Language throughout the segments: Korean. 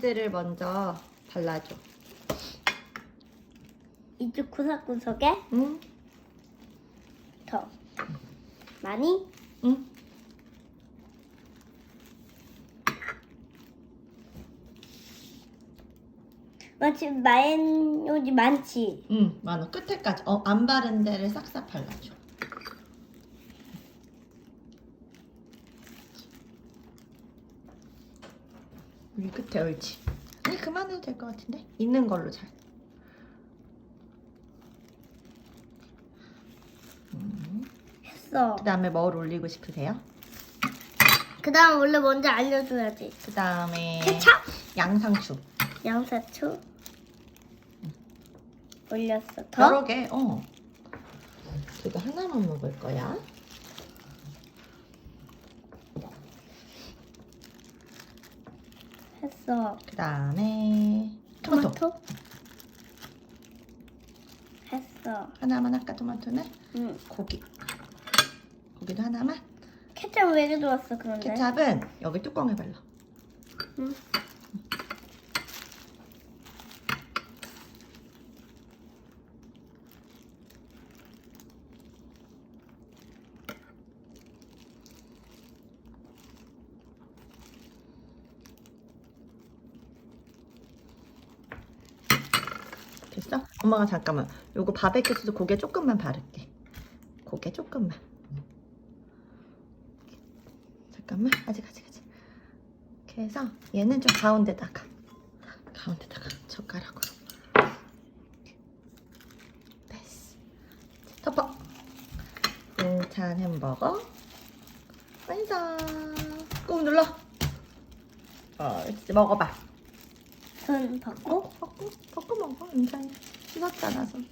치즈를 먼저 발라줘. 이쪽 구석구석에 응? 더 많이 응? 마치 마요네즈 많지. 응, 많아. 끝에까지. 어, 안 바른 데를 싹싹 발라줘. 여기 끝에 옳지. 아니, 그만해도 될 것 같은데? 있는 걸로 잘. 음. 했어. 그 다음에 뭘 올리고 싶으세요? 그 다음 원래 먼저 알려줘야지. 그 다음에 케찹, 양상추. 양사추 올렸어. 더 여러 개, 어. 그거 하나만 먹을 거야. 했어. 그 다음에 토마토. 토마토 했어. 하나만 할까 토마토는? 응. 고기. 고기도 하나만. 케첩 왜 가져왔어 그런데? 케찹은 여기 뚜껑에 발라. 응. 됐어? 엄마가 잠깐만. 요거 바베큐 소스 고개 조금만 바를게. 고개 조금만. 잠깐만. 아직 아직 아직. 해서 얘는 좀 가운데다가 가운데다가 젓가락으로. 됐어. 덮어. 인찬 햄버거 완성. 꾹 눌러. 어, 이제 먹어봐. 손 벗고 어? 벗고? 벗고 먹어 인찬이 씻었잖아 손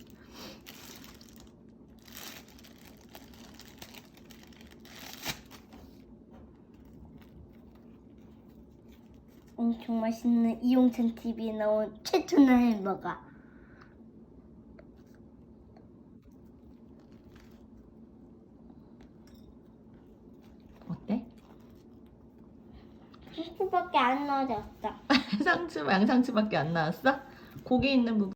엄청 맛있는 이용찬 TV에 나온 최초의 햄버거. 어때? 한국밖에 안 넣어졌어. 상추 양상추밖에 안 나왔어? 고기 있는 부분